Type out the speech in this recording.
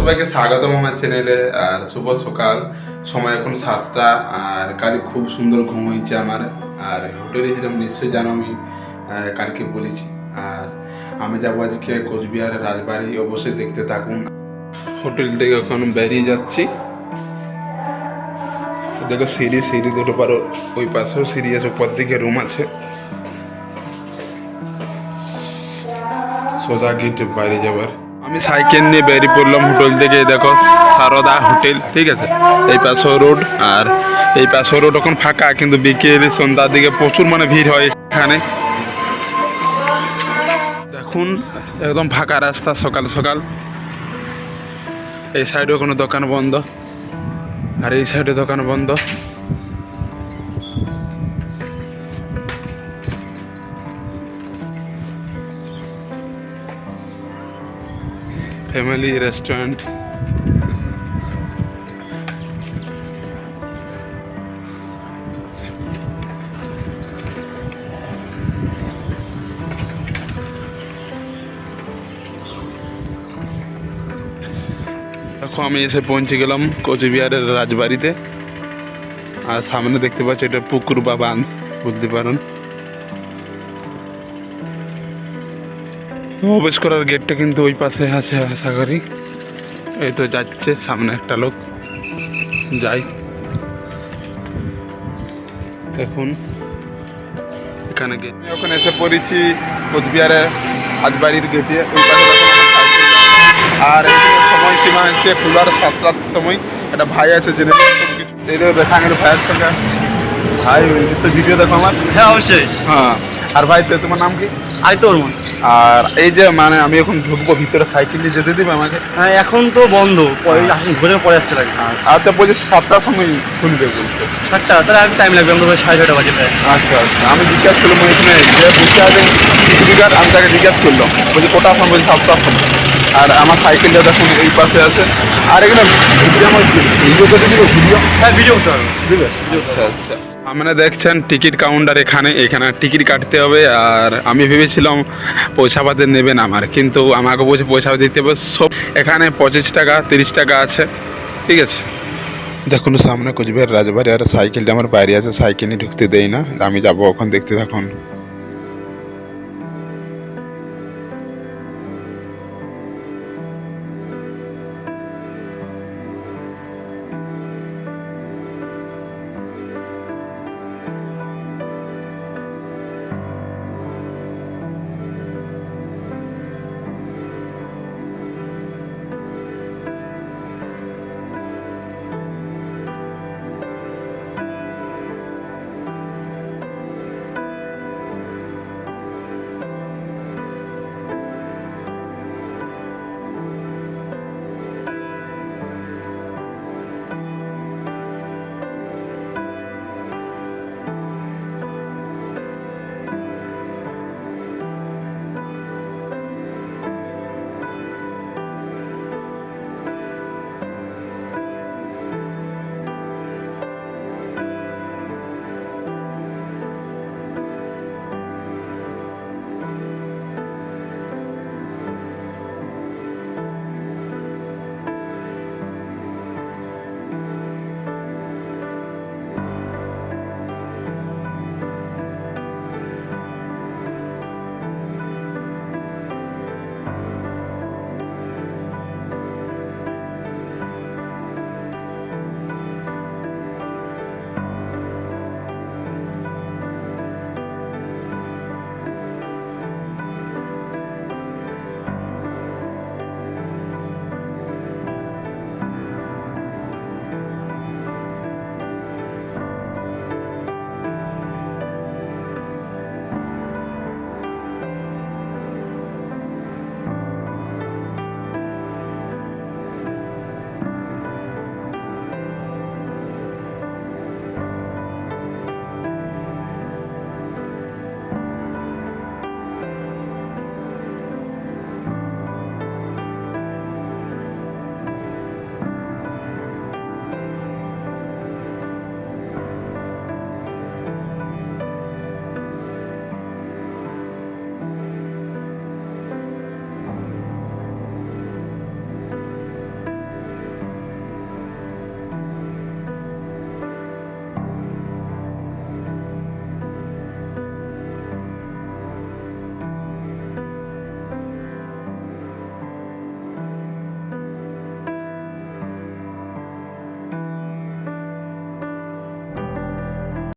সবাইকে স্বাগতম আমার চ্যানেলে, আর শুভ সকাল। সময় এখন সাতটা, আর কালকে খুব সুন্দর ঘুম হয়েছে আমার, আর হোটেলে ছিলাম, নিশ্চয়ই জানো আমি কালকে বলেছি। আর আমি যাব আজকে কোচবিহারের রাজবাড়ি, অবশ্যই দেখতে থাকুন। হোটেল থেকে এখন বেরিয়ে যাচ্ছি। দেখো সিঁড়ি সিঁড়ি দুটো পারো, ওই পাশেও সিঁড়ি আছে উপর দিকে রুম আছে। সোজা গেটে বাইরে যাবার। আমি সাইকেল নিয়ে বেরিয়ে পড়লাম হোটেল থেকে, দেখো, সারদা হোটেল, ঠিক আছে? এই পাশেও রোড, আর এই পাশেও রোড এখন ফাঁকা, কিন্তু বিকেল সন্ধ্যার দিকে প্রচুর মানে ভিড় হয় এখানে। দেখুন, একদম ফাঁকা রাস্তা সকাল সকাল। এই সাইডেও কোনো দোকান বন্ধ, আর এই সাইডে দোকান বন্ধ। ফ্যামিলি রেস্টুরেন্ট দেখো, আমি এসে পৌঁছে গেলাম কোচবিহারের রাজবাড়িতে। আর সামনে দেখতে পাচ্ছি, এটা পুকুর বা বাঁধ, বুঝতে পারেন। প্রবেশ করার গেটটা কিন্তু ওই পাশে আছে আশা করি এই তো যাচ্ছে সামনে একটা লোক। যাই। দেখুন এখানে গেট ওখানে এসে পড়েছি কোচবিহারে রাজবাড়ির গেটে ওই পাশে। আর এখানে সময় সীমা হচ্ছে খোলার সাতটার সময়। একটা ভাই আছে এই দেখো দেখাঙ্গের ভাইয়ের সঙ্গে। ভাই ভিডিও দেখো আমার। হ্যাঁ অবশ্যই। হ্যাঁ। আর ভাই তো তোমার নাম কি? আই তো ওরমন আর এই যে মানে আমি এখন ঢুকবো ভিতরে সাইকেল নিয়ে যেতে দিবে আমাকে? হ্যাঁ এখন তো বন্ধ। পরে আসুন ঘুরে পরে আসতে লাগে আচ্ছা বলছি সাতটার সময় খুলবে বলছে। সাতটা তাহলে আর টাইম লাগবে আমরা সাড়ে ছটা বাজে প্রায়। আচ্ছা আচ্ছা আমি জিজ্ঞাসা করলাম এখানে যে বসে আছে টিকিট আমি তাকে জিজ্ঞাসা করলাম। বলছি কোটার সময়? বলছি সাতটার সময়। আর আমার সাইকেলটা দেখুন এই পাশে আছে। আর এখানে ভিডিও আমার ভিডিও করতে দিবে ভিডিও? হ্যাঁ ভিডিও করতে হবে। দিবে? আচ্ছা আচ্ছা। আমরা দেখছেন টিকিট কাউন্টার এখানে এখানে টিকিট কাটতে হবে আর আমি ভেবেছিলাম পয়সা পাতে নেবেন আমার, কিন্তু আমাকে বলছে পয়সা দিতে হবে। সব এখানে পঁচিশ টাকা, তিরিশ টাকা আছে, ঠিক আছে? দেখুন, সামনে কুচবিহার রাজবাড়ি আর সাইকেলটা আমার বাইরে আছে, সাইকেল নিয়ে ঢুকতে দেয় না, আমি যাব ওখানে, দেখতে থাকুন।